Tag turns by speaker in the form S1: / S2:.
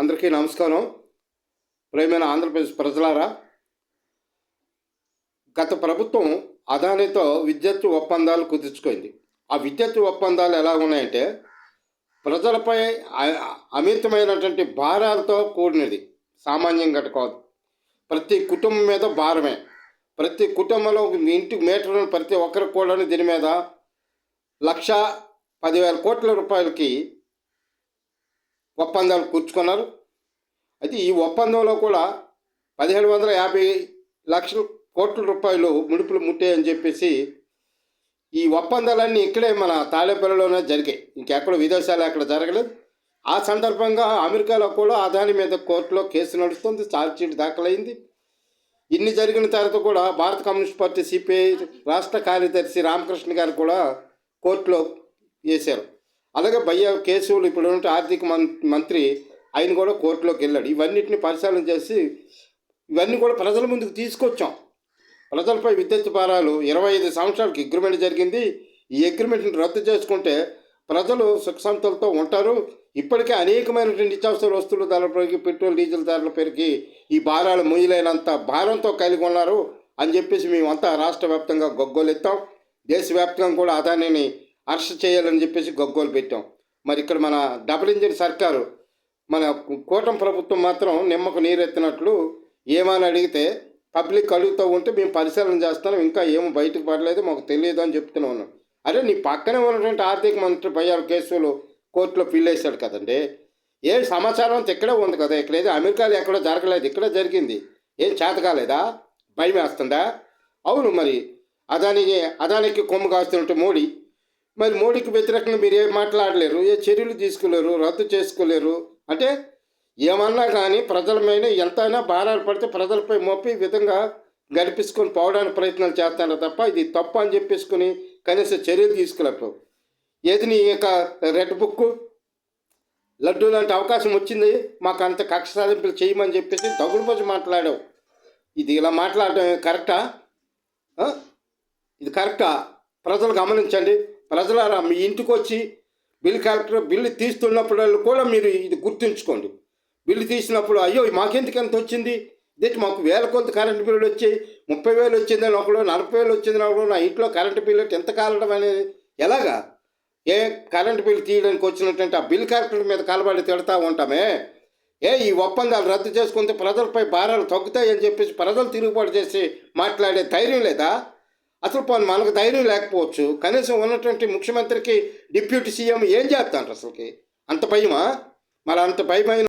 S1: అందరికీ నమస్కారం. ప్రేమైన ఆంధ్రప్రదేశ్ ప్రజలారా గత ప్రభుత్వం అదానితో విద్యుత్ ఒప్పందాలు కుదుర్చుకుంది. ఆ విద్యుత్ ఒప్పందాలు ఎలా ఉన్నాయంటే ప్రజలపై అమితమైనటువంటి భారాలతో కూడినది. సామాన్యంగా కాదు. ప్రతి కుటుంబం మీద భారమే. ప్రతి కుటుంబంలో ఇంటి మీటర్ను ప్రతి ఒక్కరికి కూడా దీని మీద లక్ష పదివేల కోట్ల రూపాయలకి ఒప్పందాలు కూర్చుకున్నారు. అయితే ఈ ఒప్పందంలో కూడా పదిహేడు వందల యాభై లక్షల కోట్ల రూపాయలు ముడుపులు ముట్టాయని చెప్పేసి ఈ ఒప్పందాలన్నీ ఇక్కడే మన తాళేపల్లిలోనే జరిగాయి. ఇంకెక్కడ విదేశాలు ఎక్కడ జరగలేదు. ఆ సందర్భంగా అమెరికాలో కూడా అదాని మీద కోర్టులో కేసు నడుస్తుంది ఛార్జ్షీట్ దాఖలైంది. ఇన్ని జరిగిన తర్వాత కూడా భారత కమ్యూనిస్ట్ పార్టీ సిపిఐ రాష్ట్ర కార్యదర్శి రామకృష్ణ గారు కూడా కోర్టులో వేశారు. అలాగే భయ్య కేసులు ఇప్పుడు ఉన్న ఆర్థిక మంత్రి ఆయన కూడా కోర్టులోకి వెళ్ళాడు. ఇవన్నిటిని పరిశీలన చేసి ఇవన్నీ కూడా ప్రజల ముందుకు తీసుకొచ్చాం. ప్రజలపై విద్యుత్ భారాలు ఇరవై ఐదు సంవత్సరాలకు అగ్రిమెంట్ జరిగింది. ఈ అగ్రిమెంట్ని రద్దు చేసుకుంటే ప్రజలు సుఖశాంతులతో ఉంటారు. ఇప్పటికే అనేకమైనటువంటి నిత్యావసర వస్తువులు ధరలు పెరిగి పెట్రోల్ డీజిల్ ధరలు పెరిగి ఈ భారాలు ముయ్యలేనంత భారంతో కలిగి ఉన్నారు అని చెప్పేసి మేమంతా రాష్ట్ర వ్యాప్తంగా గొగ్గోలెత్తాం. దేశవ్యాప్తంగా కూడా అదానిని అరెస్ట్ చేయాలని చెప్పేసి గొగ్గోలు పెట్టాం. మరి ఇక్కడ మన డబుల్ ఇంజిన్ సర్కారు మన కూటమి ప్రభుత్వం మాత్రం నిమ్మకు నీరెత్తినట్లు ఏమని అడిగితే పబ్లిక్ అడుగుతూ ఉంటే మేము పరిశీలన చేస్తాం ఇంకా ఏమో బయటకు పడలేదు మాకు తెలియదు అని చెప్తూనే ఉన్నాం అరే నీ పక్కనే ఉన్నటువంటి ఆర్థిక మంత్రి పయ్యారు కేసులు కోర్టులో పిల్లేశాడు కదండి. ఏ సమాచారం అంతా ఇక్కడే ఉంది కదా ఇక్కడ ఏదో అమెరికాలో ఎక్కడో జరగలేదు ఇక్కడ జరిగింది. ఏం చేత కాలేదా? భయం వేస్తుందా? అవును మరి అదానికి అదానికి కొమ్ము కాస్తుంటే మోడీ మరి మోడీకి వ్యతిరేకంగా మీరు ఏం మాట్లాడలేరు ఏ చర్యలు తీసుకోలేరు రద్దు చేసుకోలేరు. అంటే ఏమన్నా కానీ ప్రజల మీద ఎంతైనా భారాలు పడితే ప్రజలపై మోపి విధంగా గడిపించుకొని పోవడానికి ప్రయత్నాలు చేస్తాను తప్ప ఇది తప్పు అని చెప్పేసుకుని కనీసం చర్యలు తీసుకోలేకపో. ఏది నీ యొక్క రెడ్ బుక్ లడ్డు లాంటి అవకాశం వచ్చింది మాకు అంత కక్ష సాధింపులు చేయమని చెప్పేసి దగులుపోసి మాట్లాడావు. ఇది ఇలా మాట్లాడడం కరెక్టా? ఇది కరెక్టా? ప్రజలు గమనించండి. ప్రజలారా మీ ఇంటికి వచ్చి బిల్ కలెక్టర్ బిల్లు తీస్తున్నప్పుడు కూడా మీరు ఇది గుర్తుంచుకోండి. బిల్లు తీసినప్పుడు అయ్యో మాకెందుకు ఎంత వచ్చింది? దీనికి మాకు వేల కొంత కరెంటు బిల్లు వచ్చి ముప్పై వేలు వచ్చిందని ఒకడు నలభై వేలు వచ్చిందని ఒకడు నా ఇంట్లో కరెంటు బిల్లు ఎంత కాలడం అనేది ఎలాగా? ఏ కరెంటు బిల్లు తీయడానికి వచ్చినటువంటి ఆ బిల్ కలెక్టర్ మీద కలబడి తిడతా ఉంటామే? ఏ ఈ ఒప్పందాలు రద్దు చేసుకుంటే ప్రజలపై భారాలు తగ్గుతాయని చెప్పేసి ప్రజలు తిరుగుబాటు చేసి మాట్లాడే ధైర్యం లేదా? అసలు మనకు ధైర్యం లేకపోవచ్చు. కనీసం ఉన్నటువంటి ముఖ్యమంత్రికి డిప్యూటీ సీఎం ఏం చేస్తాను అసలుకి? అంత భయమా? మరి అంత భయమైన